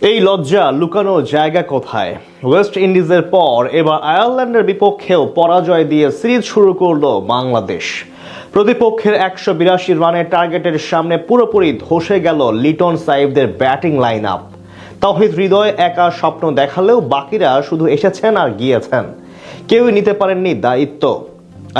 এই লজ্জা লুকানো জায়গা কোথায়? ওয়েস্ট ইন্ডিজের পর এবার আয়ারল্যান্ডের বিপক্ষেও পরাজয় দিয়ে সিরিজ শুরু করল বাংলাদেশ। প্রতিপক্ষের একশো বিরাশি রানের টার্গেটের সামনে পুরোপুরি ধসে গেল Liton সাইফদের batting line up Towhid Hridoy একা স্বপ্ন দেখালেও বাকিরা শুধু এসেছেন আর গিয়েছেন। কেউই নিতে পারেননি দায়িত্ব।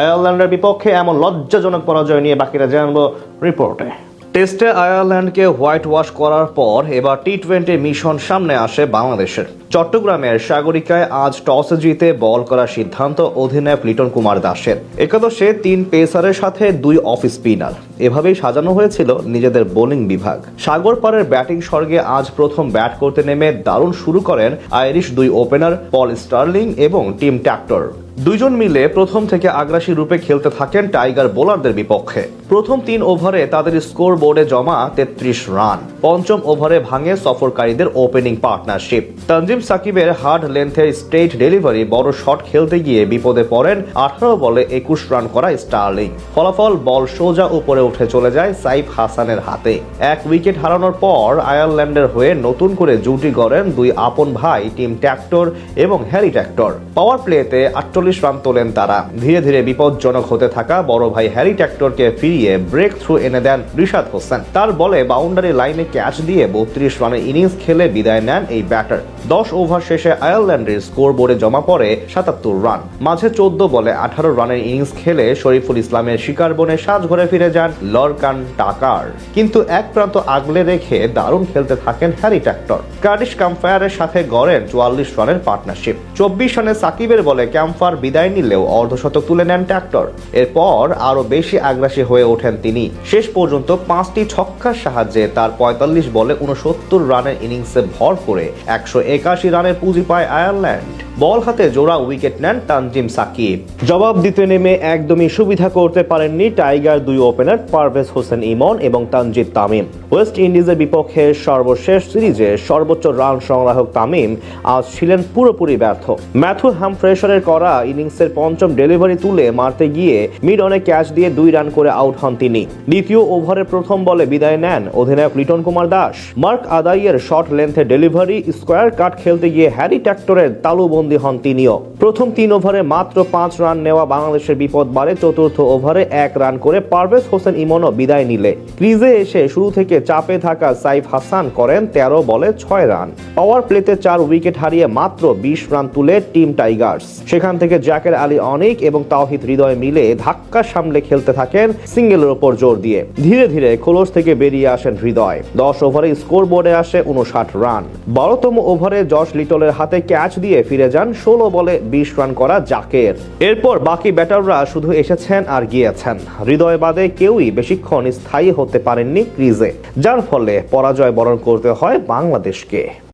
আয়ারল্যান্ডের বিপক্ষে এমন লজ্জাজনক পরাজয় নিয়ে বাকিরা জানব রিপোর্টে। টেস্টে আয়ারল্যান্ডকে হোয়াইট ওয়াশ করার পর এবার টি টোয়েন্টি মিশন সামনে আসে বাংলাদেশের। চট্টগ্রামের সাগরিকায় আজ টস জিতে বল করার সিদ্ধান্ত অধিনায়ক লিটন কুমার দাসের। একাদশে তিন পেসারের সাথে দুই অফ স্পিনার। এভাবেই সাজানো হয়েছিল নিজেদের বোলিং বিভাগ। সাগর পাড়ের ব্যাটিং স্বর্গে আজ প্রথম ব্যাট করতে নেমে দারুণ শুরু করেন আইরিশ দুই ওপেনার পল স্টার্লিং এবং টিম ট্যাক্টর। দুইজন মিলে প্রথম থেকে আগ্রাসী রূপে খেলতে থাকেন টাইগার বোলারদের বিপক্ষে। প্রথম তিন ওভারে তাদের স্কোর বোর্ডে জমা তেত্রিশ রান। পঞ্চম ওভারে ভাঙে সফরকারীদের ওপেনিং পার্টনারশিপ। তানজিম সাকিবের হার্ড লেন্থের স্টেট ডেলিভারি বড় শট খেলতে গিয়ে বিপদে পড়েন আঠারো বলে একুশ রান করা স্টার্লিং। ফলাফল বল সোজা উপরে উঠে চলে যায় সাইফ হাসানের হাতে। এক উইকেট হারানোর পর আয়ারল্যান্ডের হয়ে নতুন করে জুটি গড়েন দুই আপন ভাই, টিম ট্যাক্টর এবং হ্যারি ট্যাক্টর। পাওয়ার প্লেতে আটচল্লিশ রান তোলেন তারা। ধীরে ধীরে বিপজ্জনক হতে থাকা বড় ভাই হ্যারি ট্যাক্টরকে ফিরিয়ে ব্রেক থ্রু এনে দেন রিশাদ হোসেন। তার বলে বাউন্ডারি লাইনে ক্যাচ দিয়ে বত্রিশ রানের ইনিংস খেলে বিদায় নেন এই ব্যাটার দশ ওভার শেষে আয়ারল্যান্ডের স্কোর বোর্ডে জমা পড়ে সাতাত্তর রান। মাঝে চোদ্দ বলে আঠারো রানের ইনিংস খেলে শরীফুল ইসলামের শিকার বনে সাজ ঘরে ফিরে যান লরকান টাকার। কিন্তু এক প্রান্ত আগলে রেখে দারুণ খেলতে থাকেন হ্যারি ট্যাক্টর। কার্ডিশ ক্যাম্পায়ারের সাথে গড়েন চুয়াল্লিশ রানের পার্টনারশিপ। চব্বিশ রানে সাকিবের বলে ক্যাম্পার বিদায় নিলেও অর্ধশতক তুলে নেন ট্যাক্টর। এরপর আরও বেশি আগ্রাসী হয়ে ওঠেন তিনি। শেষ পর্যন্ত পাঁচটি ছক্কার সাহায্যে তার পঁয়তাল্লিশ বলে উনসত্তর রানের ইনিংসে ভর করে একশো একাশি রানের পুঁজি পায় আয়ারল্যান্ড। বল হাতে জোড়া উইকেট নেন তানজিম সাকিব। জবাব দিতে নেমে একদমই সুবিধা করতে পারেননি টাইগার দুই ওপেনার পারভেজ হোসেন ইমন এবং তানজিদ তামিম। ওয়েস্ট ইন্ডিজের বিপক্ষে সর্বশেষ সিরিজে সর্বোচ্চ রান সংগ্রাহক তামিম আজ ছিলেন পুরোপুরি ব্যর্থ। ম্যাথু হ্যামফ্রেশারের করা ইনিংসের পঞ্চম ডেলিভারি তুলে মারতে গিয়ে মিড অনে ক্যাচ দিয়ে দুই রান করে আউট হন তিনি। দ্বিতীয় ওভারের প্রথম বলে বিদায় নেন অধিনায়ক লিটন কুমার দাস। মার্ক আদাইয়ের শর্ট লেন্থে ডেলিভারি স্কোয়ার কাট খেলতে গিয়ে হ্যারি ট্যাক্টরের তালুবন্দি হন তিনিও। প্রথম তিন ওভারে মাত্র পাঁচ রান নেওয়া বাংলাদেশের বিপদ বাড়ে। চতুর্থ ওভারে এক রান করে পারভেজ হোসেন ইমনও বিদায় নিলে। ক্রিজে এসে শুরু থেকে চাপে থাকা সাইফ হাসান করেন তেরো বলে ছয় রান। পাওয়ার প্লেতে চার উইকেট হারিয়ে মাত্র বিশ রান তুলে টিম টাইগার্স। সেখান থেকে জ্যাকের আলী অনেক এবং তাওহিদ হৃদয় মিলে ধাক্কা সামলে খেলতে থাকেন সিঙ্গেলের ওপর জোর দিয়ে। ধীরে ধীরে খোলস থেকে বেরিয়ে আসেন হৃদয়। দশ ওভারে স্কোর বোর্ডে আসে উনষাট রান। বারোতম ওভারে জশ লিটলের হাতে ক্যাচ দিয়ে ফিরে যান, ষোলো বলে বিশ রান করা জাকের। এরপর বাকি ব্যাটাররা শুধু এসেছেন আর গিয়েছেন। হৃদয় বাদে কেউই বেশিক্ষণ স্থায়ী হতে পারেননি ক্রিজে, যার ফলে পরাজয় বরণ করতে হয় বাংলাদেশকে।